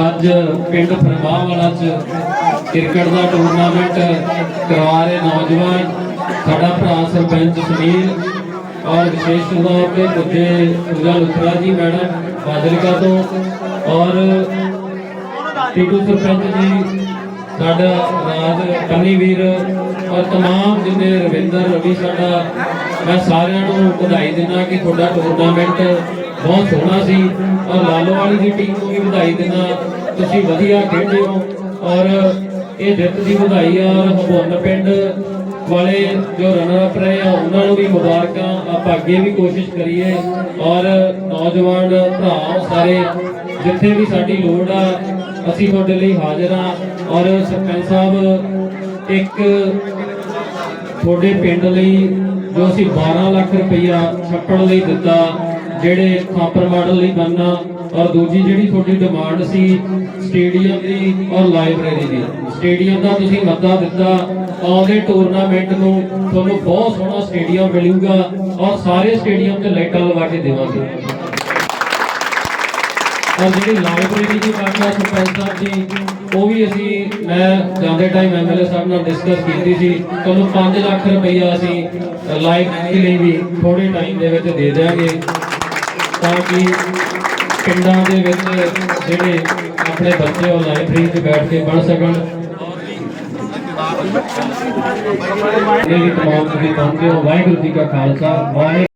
ਅੱਜ ਪਿੰਡ ਫਰਮਾਹ ਵਾਲਾ ਚ ਕ੍ਰਿਕਟ ਦਾ ਟੂਰਨਾਮੈਂਟ ਕਰਵਾ ਰਹੇ ਨੌਜਵਾਨ, ਸਾਡਾ ਭਰਾ ਸਰਪੰਚ ਸੁਨੀਲ ਔਰ ਵਿਸ਼ੇਸ਼ ਤੌਰ ਤੇ ਪੁੱਜੇ ਪੂਜਾ ਲੁਥਰਾ ਜੀ ਮੈਡਮ ਫਾਜ਼ਿਲਕਾ ਤੋਂ ਔਰ ਟੀਟੂ ਸਰਪੰਚ ਜੀ, ਸਾਡਾ ਰਾਜ ਕੰਨੀ ਵੀਰ ਔਰ ਤਮਾਮ ਜਿੰਨੇ ਰਵਿੰਦਰ, ਰਵੀ ਸਾਡਾ, ਮੈਂ ਸਾਰਿਆਂ ਨੂੰ ਵਧਾਈ ਦਿੰਦਾ ਕਿ ਤੁਹਾਡਾ ਟੂਰਨਾਮੈਂਟ ਬਹੁਤ ਸੋਹਣਾ ਸੀ। ਔਰ ਲਾਲੋ ਵਾਲੀ ਦੀ ਟੀਮ ਨੂੰ ਵੀ ਵਧਾਈ ਦਿੰਦਾ। ਤੁਸੀਂ ਵਧੀਆ ਖੇਡੇ ਹੋ। ਔਰ ਇਹ ਜਿੱਤ ਦੀ ਵਧਾਈ ਆ ਔਰ ਹਬੋਨ ਪਿੰਡ ਵਾਲੇ ਜੋ ਰਨਰ ਅਪ ਰਹੇ ਆ, ਉਹਨਾਂ ਨੂੰ ਵੀ ਮੁਬਾਰਕਾਂ। ਆਪਾਂ ਅੱਗੇ ਵੀ ਕੋਸ਼ਿਸ਼ ਕਰੀਏ। ਔਰ ਨੌਜਵਾਨ ਭਰਾ ਸਾਰੇ, ਜਿੱਥੇ ਵੀ ਸਾਡੀ ਲੋੜ ਆ, ਅਸੀਂ ਤੁਹਾਡੇ ਲਈ ਹਾਜ਼ਰ ਆ। ਔਰ ਸਰਪੰਚ ਸਾਹਿਬ, ਇੱਕ ਤੁਹਾਡੇ ਪਿੰਡ ਲਈ ਜੋ ਅਸੀਂ 12 ਲੱਖ ਰੁਪਈਆ ਛੱਪੜ ਲਈ ਦਿੱਤਾ ਜਿਹੜੇ ਖਾਪਰ ਮਾਡਲ ਲਈ ਬਣਨਾ ਔਰ ਦੂਜੀ ਜਿਹੜੀ ਤੁਹਾਡੀ ਡਿਮਾਂਡ ਸੀ ਸਟੇਡੀਅਮ ਦੀ ਔਰ ਲਾਇਬ੍ਰੇਰੀ ਦੀ। ਸਟੇਡੀਅਮ ਦਾ ਤੁਸੀਂ ਮੱਦਾ ਦਿੱਤਾ, ਆਉਂਦੇ ਟੂਰਨਾਮੈਂਟ ਨੂੰ ਤੁਹਾਨੂੰ ਬਹੁਤ ਸੋਹਣਾ ਸਟੇਡੀਅਮ ਮਿਲੂਗਾ ਔਰ ਸਾਰੇ ਸਟੇਡੀਅਮ 'ਚ ਲਾਈਟਾਂ ਲਗਾ ਕੇ ਦੇਵਾਂਗੇ। ਔਰ ਜਿਹੜੀ ਲਾਇਬ੍ਰੇਰੀ ਦੀ ਗੱਲ ਹੈ, ਸਰਪੰਚ ਸਾਹਿਬ ਜੀ, ਉਹ ਵੀ ਅਸੀਂ, ਮੈਂ ਜਾਂਦੇ ਟਾਈਮ ਐਮਐਲਏ ਸਾਹਿਬ ਨਾਲ ਡਿਸਕਸ ਕੀਤੀ ਸੀ, ਤੁਹਾਨੂੰ 5 ਲੱਖ ਰੁਪਈਆ ਅਸੀਂ ਲਾਇਬ੍ਰੇਰੀ ਲਈ ਵੀ ਥੋੜੇ ਟਾਈਮ ਦੇ ਵਿੱਚ ਦੇ ਦਿਆਂਗੇ। ਤਾਂ ਕਿ ਪਿੰਡਾਂ ਦੇ ਵਿੱਚ ਜਿਹੜੇ ਆਪਣੇ ਬੱਚੇ ਉਹ ਲਾਇਬ੍ਰੇਰੀ 'ਚ ਬੈਠ ਕੇ ਪੜ੍ਹ ਸਕਣ। ਇਹ ਵੀ ਤਮਾਮ ਤੁਸੀਂ ਪਹੁੰਚੇ ਹੋ। ਵਾਹਿਗੁਰੂ ਜੀ ਕਾ ਖਾਲਸਾ ਵਾਹਿਗੁਰੂ